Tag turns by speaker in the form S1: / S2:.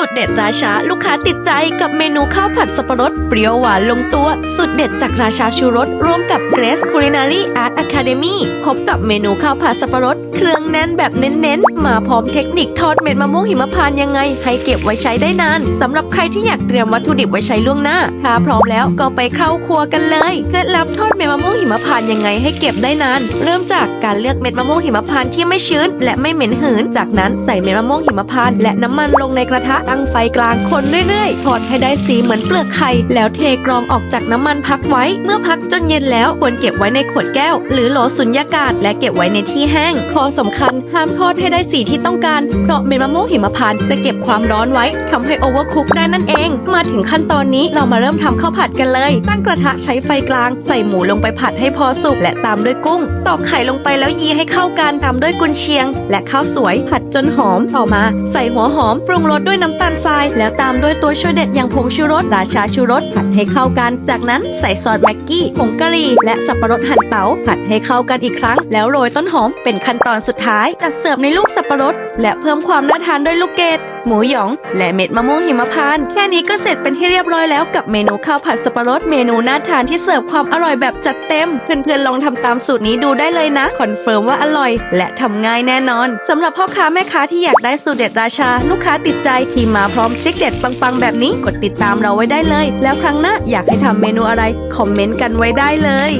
S1: สูตรเด็ดราชาลูกค้าติดใจกับเมนูข้าวผัดสับปะรดเปรี้ยวหวานลงตัวสูตรเด็ดจากราชาชูรสร่วมกับ Grace Culinary Art Academy พบกับเมนูข้าวผัดสับปะรด เครื่องแน่นแบบเน้นๆ มาพร้อมเทคนิคทอดเม็ดมะม่วงหิมพานต์ยังไง ให้เก็บไว้ใช้ได้นานสำหรับใครที่อยากเตรียมวัตถุดิบไว้ใช้ล่วงหน้า ถ้าพร้อมแล้วก็ไปเข้าครัวกันเลยเคล็ดลับทอดเม็ดมะม่วงหิมพานต์ยังไงให้เก็บได้นาน เริ่มจากการเลือกเม็ดมะม่วงหิมพานต์ที่ไม่ชื้น และไม่เหม็นหืน จากนั้นใส่เม็ดมะม่วงหิมพานต์และน้ำมันลงในกระทะตั้งไฟกลางคนเรื่อยๆ ทอดให้ได้สีเหมือนเปลือกไข่ แล้วเทกรองออกจากน้ำมันพักไว้ เมื่อพักจนเย็นแล้วควรเก็บไว้ในขวดแก้ว หรือโหลสุญญากาศ และเก็บไว้ในที่แห้ง ข้อสำคัญห้ามทอดให้ได้สีที่ต้องการ เพราะเม็ดมะม่วงหิมพานต์จะเก็บความร้อนไว้ทำให้โอเวอร์คุกได้นั่นเอง มาถึงขั้นตอนนี้เรามาเริ่มทำข้าวผัดกันเลย ตั้งกระทะใช้ไฟกลาง ใส่หมูลงไปผัดให้พอสุกและตามด้วยกุ้ง ตอกไข่ลงไปแล้วยีให้เข้ากันตามด้วยกุนเชียง และข้าวสวยผัดจนหอมต่อมา ใส่หัวหอมปรุงรสด้วยน้ำตาลทราย แล้วตามด้วยตัวช่วยเด็ดอย่างผงชูรสราชาชูรสผัดให้เข้ากัน จากนั้นใส่ซอสแม็กกี้ผงกะหรี่และสับปะรดหั่นเตาผัดให้เข้ากันอีกครั้ง แล้วโรยต้นหอมเป็นขั้นตอนสุดท้าย จัดเสิร์ฟในลูกสับปะรด และเพิ่มความน่าทานด้วยลูกเกดหมูหยอง และเม็ดมะม่วงหิมพานต์แค่นี้ก็เสร็จเป็นที่เรียบร้อยแล้วกับเมนูข้าวผัดสับปะรดเมนูน่าทานที่เสิร์ฟความอร่อยแบบจัดเต็ม เพื่อนๆลองทำตามสูตรนี้ดูได้เลยนะ คอนเฟิร์มว่าอร่อย และทำง่ายแน่นอนสำหรับพ่อค้าแม่ค้าที่อยากได้สูตรเด็ดราชา ลูกค้าติดใจที่มาพร้อมทริคเด็ดปังๆ แบบนี้กดติดตามเราไว้ได้เลย แล้วครั้งหน้าอยากให้ทำเมนูอะไร คอมเมนต์กันไว้ได้เลย